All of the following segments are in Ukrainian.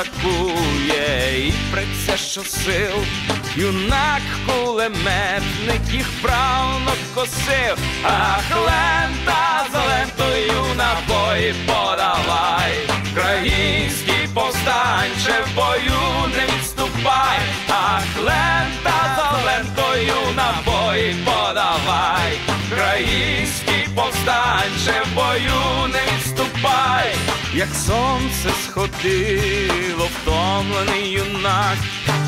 атакує. І преться щосил, юнак кулеметник їх правно косив, ах, лента за лентою набої подавай, країнський повстанче в бою не відступай, ах, лента за лентою набої подавай, країнський повстанче в бою як сонце сходило, втомлений юнак,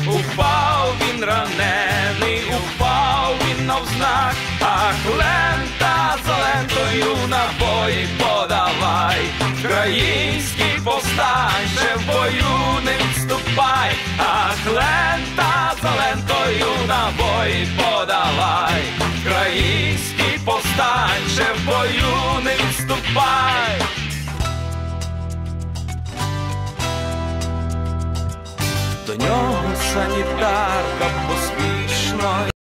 упав він ранений, упав він навзнак, ах, лента за лентою набої подавай, країнський повстанче в бою не відступай, ах, лента за лентою набої подавай, країнський повстанче в бою нього санітарка поспішно